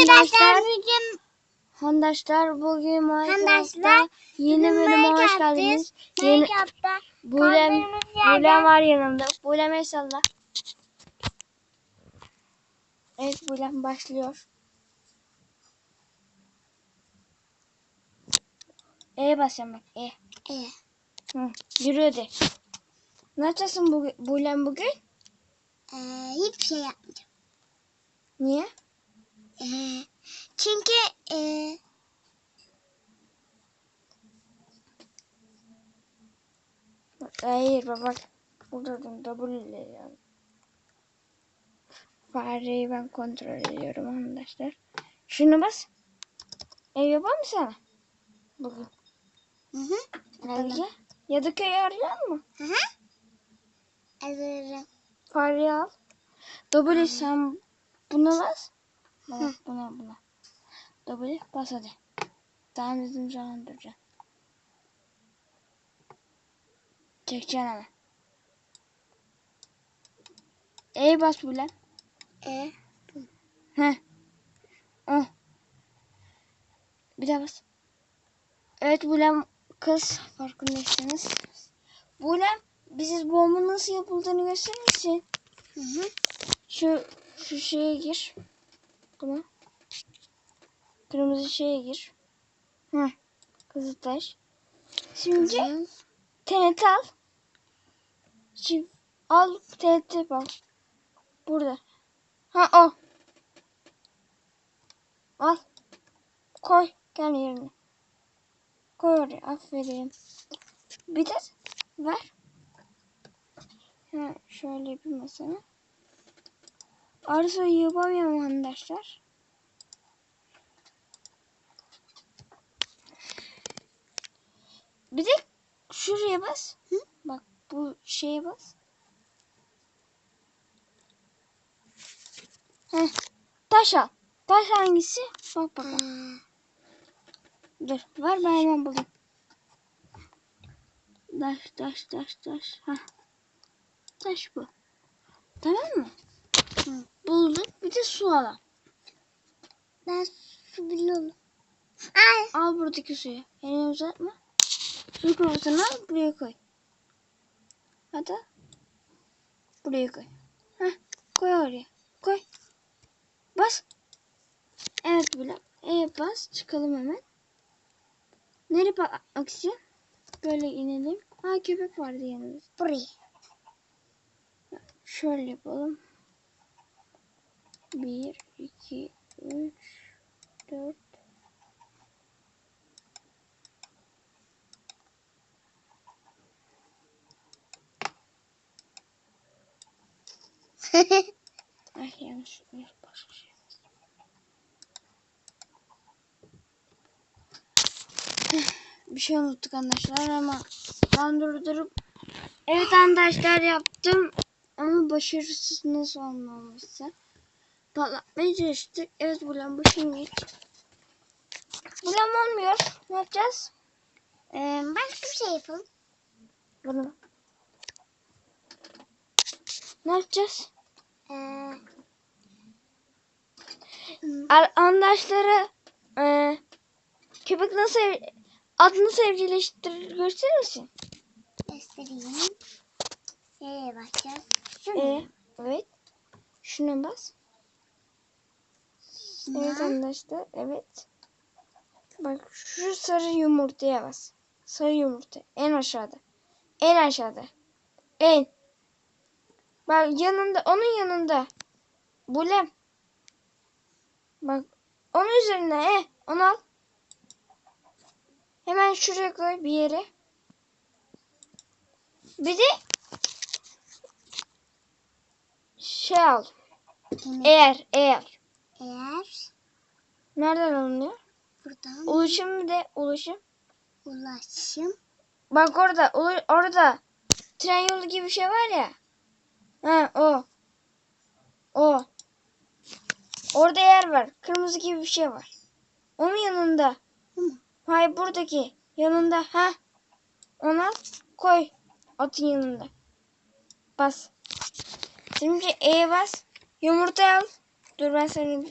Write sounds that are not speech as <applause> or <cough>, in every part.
Arkadaşlar bugün Handaşlar bugün Minecraft'ta yeni bölüme hoş geldiniz. Yeni Bulem, Bulem var yanımda. Bulem el salla. Evet Bulem başlıyor. E basacağım bak E. Ee, Hı, yürü hadi. Ne yapacaksın bugün, Bulem bugün? e, hiçbir şey yapmayacağım. Niye? E, çünkü e, Hayır bak bak. Burada double ile yani. Fareyi ben kontrol ediyorum arkadaşlar. Şunu bas. Ev yapar mı sana? Bugün. hı hı, Belki. Ya da köyü arıyor mu? hı hı. Hazırım. Fareyi al. Double sen buna bas. Buna buna buna. Double bas hadi. Tamam dedim zaman duracaksın. Çekeceksin ama. E bas bu lan. E, Heh. Oh. Bir daha bas. Evet Bulem kız farkındaysanız. Bulem bize bomba nasıl yapıldığını gösterir misin? hı hı. Şu şu şeye gir. Buna. Kırmızı şeye gir. Hı. Kızıltaş. Şimdi Kızım. TNT al. Şimdi al TNT bak. Burada. Ha o. Al. Koy. Gel yerine. Koy oraya. Aferin. Bir de ver. Ha, şöyle bir mesela. Arısı yapamıyorum arkadaşlar. Bir de şuraya bas. Hı? Bak bu şeye bas. Heh. Taş al. Taş hangisi? Bak bakalım. Dur. Ver ben hemen bulayım. Taş taş taş taş. Heh. Taş bu. Tamam mı? Bulduk. Bir de su al. ben su biliyorum. Ay, Al buradaki suyu. Elini uzatma. Su kovasını al buraya koy. Hadi. Buraya koy. Heh, koy oraya. Koy. Bas. Evet böyle. Evet bas. Çıkalım hemen. Nereye istiyorsun? Böyle inelim. Ha köpek vardı yanımızda. buraya. Şöyle yapalım. 1, 2, 3, 4. Ay yanlış. başka şey. <sighs> Bir şey unuttuk arkadaşlar ama ben durdurup Evet arkadaşlar yaptım ama başarısız nasıl olmamışsa patlatmaya çalıştık. Evet bu şimdi bulan olmuyor. Ne yapacağız? Ee, başka bir şey yapalım. Bunu. Ne yapacağız? Ee, Ar- Arkadaşlara e, köpek nasıl ev, adını nasıl evcilleştirir gösterir misin? göstereyim. Nereye bakacağız? Şunu. E, evet. Şuna bas. Şuna. Evet arkadaşlar. Evet. Bak şu sarı yumurtaya bas. Sarı yumurta. En aşağıda. En aşağıda. En. Bak yanında. Onun yanında. Bulem. Bak. Onun üzerine. E. Onu al. Hemen şuraya koy bir yere. Bir de şey al. Eğer. Eğer. Eğer Nereden alınıyor? buradan Ulaşım de ulaşım. ulaşım Bak orada, ulu- orada tren yolu gibi bir şey var ya. Ha o. O. Orada yer var. Kırmızı gibi bir şey var. Onun yanında. Bu mu? Hayır buradaki. Yanında. Ha. Ona koy. Atın yanında. Bas. Şimdi E'ye bas. Yumurta al. Dur ben sana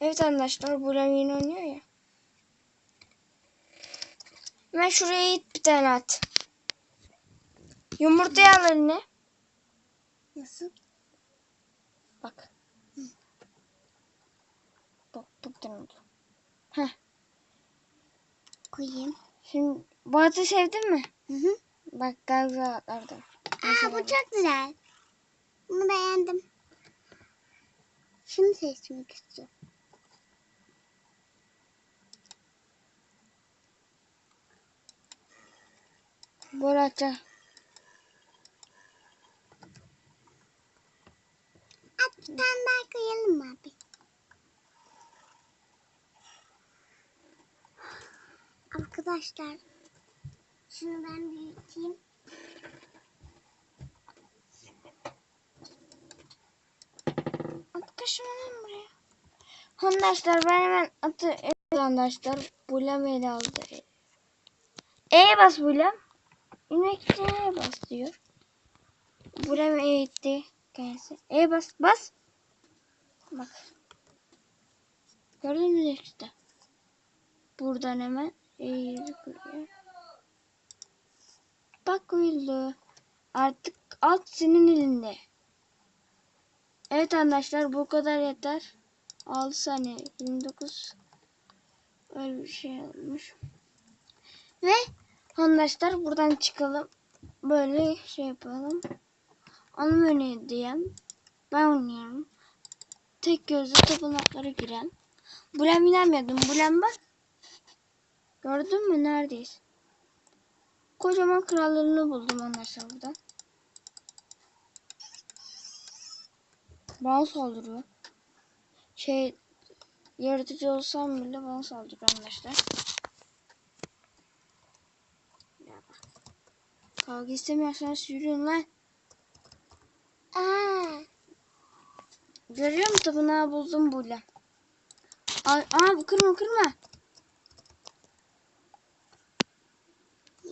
Evet arkadaşlar Bulem yine oynuyor ya. Ben şuraya it bir tane at. Yumurtayı al eline. Nasıl? Bak. Bak buradan oldu. Heh. Koyayım. Şimdi bu atı sevdin mi? Hı hı. Bak gazla atlardı. Aa bu çok güzel. Bunu beğendim. Şunu seçmek istiyorum. Böyle atacağım. At bir tane daha koyalım abi? Arkadaşlar şunu ben büyüteyim. Kaşımı lan buraya. Arkadaşlar ben hemen atı arkadaşlar Bulem ele aldı. E'ye bas Bulem. İnmek için E'ye bas diyor. Bulem E'ye gitti. Kendisi. E'ye bas. Bas. Bak. Gördün mü işte. Buradan hemen E'yi koyuyor. Bak koyuldu. Artık alt senin elinde. Evet arkadaşlar bu kadar yeter. 6 saniye 29 öyle bir şey olmuş. Ve arkadaşlar buradan çıkalım. Böyle şey yapalım. Onun önüne diyelim. Ben oynuyorum. Tek gözlü tapınaklara giren. Bulem inanmıyordum. Bulem bak. Gördün mü? Neredeyiz? Kocaman krallarını buldum arkadaşlar burada. Bana saldırıyor. Şey yaratıcı olsam bile bana saldırıyor arkadaşlar. Kavga istemiyorsanız yürüyün lan. Aa, Görüyor musun tapınağı buldum burada. Ay, aa kırma kırma.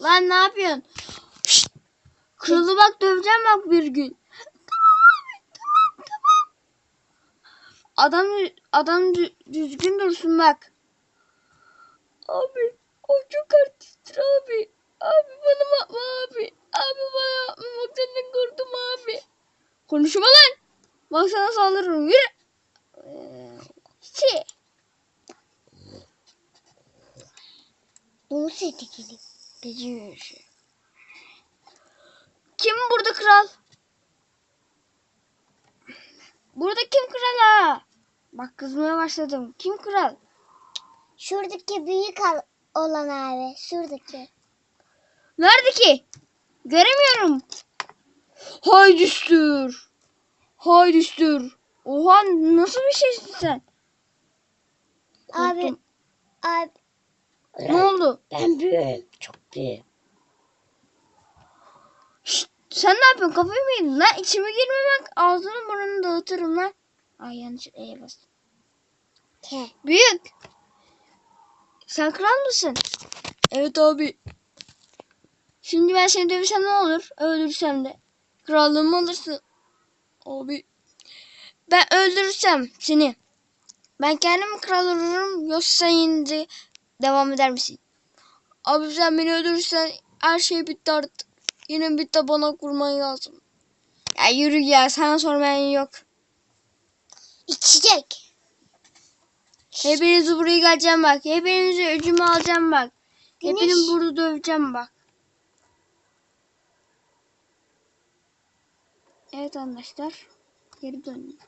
Lan ne yapıyorsun? Şşt! Kralı bak döveceğim bak bir gün. Tamam abi tamam tamam. Adam adam dü- düzgün dursun bak. Abi o çok artisttir abi. Abi bana bakma abi. Abi bana bakma bak senden korktum abi. Konuşma lan. Bak sana saldırırım yürü. Şey. geliyor. Gece yürüyüşü. Kim burada kral? Burada kim kral ha? Bak kızmaya başladım. Kim kral? Şuradaki büyük olan abi. Şuradaki. Nerede ki? Göremiyorum. Hay düstür. Hay düstür. Oha nasıl bir şeysin sen? Abi, Korktum. abi Ne oldu? ben büyüğüm. Çok büyüğüm. Şşt, sen ne yapıyorsun? Kafayı mı yedin lan? İçime girme bak. Ağzını burnunu dağıtırım lan. Ay yanlış E'ye bastım. Ke. Büyük. Sen kral mısın? Evet abi. Şimdi ben seni dövsem ne olur? Öldürsem de. Krallığımı alırsın. Abi. Ben öldürürsem seni. Ben kendim kral olurum. Yoksa sen yine de devam eder misin? Abi sen beni öldürürsen her şey bitti artık. Yine bir tabana kurman lazım. Ya yürü ya sana sormayan yok. İçecek. Hepinizi buraya geleceğim bak. Hepinizi öcümü alacağım bak. Güneş. Burada döveceğim bak. Evet arkadaşlar. Geri döndüm.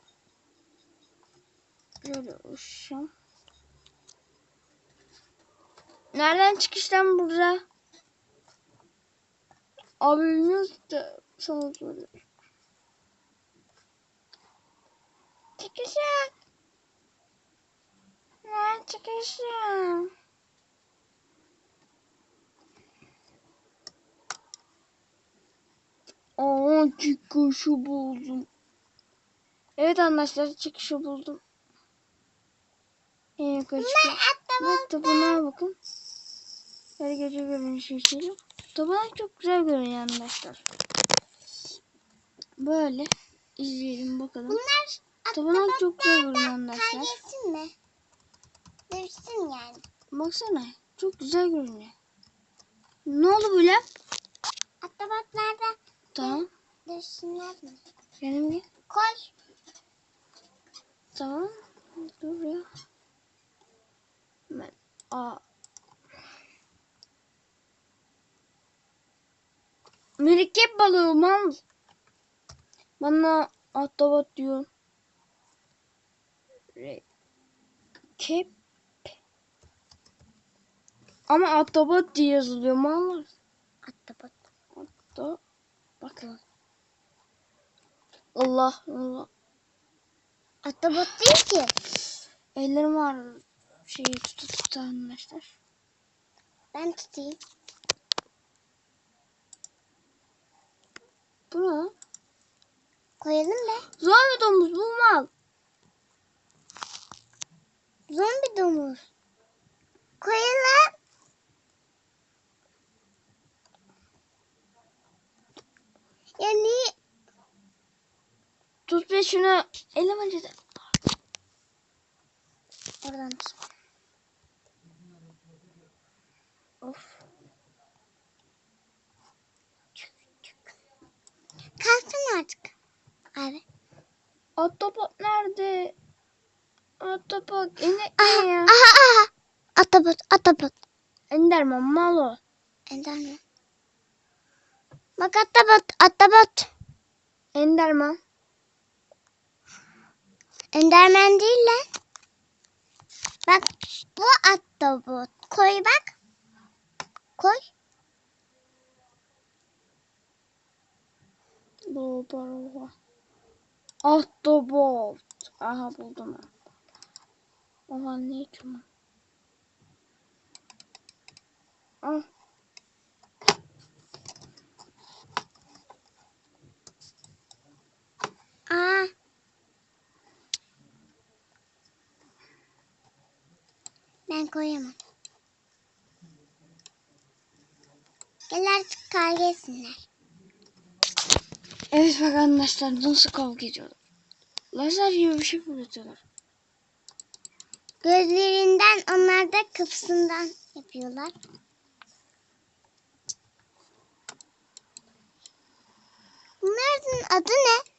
Böyle uçacağım. Nereden çıkıştan burada? Abi bilmiyoruz da soruyorum. Çıkışa. Ben çıkışım. Aa çıkışı buldum. Evet arkadaşlar çıkışı buldum. En yukarı çıkıyor. Bak tapınağa bakın. Her gece görünüşü içelim. Tapınak çok güzel görünüyor arkadaşlar. Böyle izleyelim bakalım. Bunlar Tapınak çok güzel görünüyor arkadaşlar. Kaydesin mi? Gösterirsin yani. Baksana. Çok güzel görünüyor. Ne oldu böyle? Atabatlarda Tamam. döşünler mi? Benim gel. Koy. Tamam. Dur ya. Ben, aa. Mürekkep balığı mal. Bana ahtapot diyor. Mürekkep. Ama ahtapot diye yazılıyor mal. Atabat. Da bakın. Allah Allah. Atabat değil ki. Ellerim var şeyi tutup tutan arkadaşlar. Ben tutayım. Bu ne? Koyalım be. Zombi domuz bu mal. Zombi domuz. Koyalım. Yani Tut ve şunu elim acıdı. oradan tut. Of. Kalsın artık. Abi. Ahtapot nerede? Ahtapot inek Aha, mi ya? aha, aha. Atabot, atabot. Enderman mal o. Ender mi? Bak atabot, atabot. Enderman. Enderman değil lan. Bak bu atabot. Koy bak. Koy. Bu barova. Ahtapot. Aha buldum ben. Oha ne içiyorum? Ah. Aa. Ben koyamam. Gel artık kavga etsinler. Evet bak arkadaşlar nasıl kavga ediyorlar. Lazer gibi bir şey fırlatıyorlar. Gözlerinden onlar da kıpsından yapıyorlar. Bunların adı ne?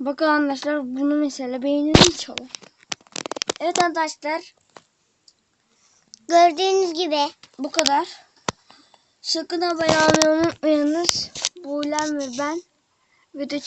Bakın arkadaşlar bunu mesela beğenir çalın. Evet arkadaşlar Gördüğünüz gibi bu kadar. Sakın abone olmayı unutmayınız. Buğlem ve ben video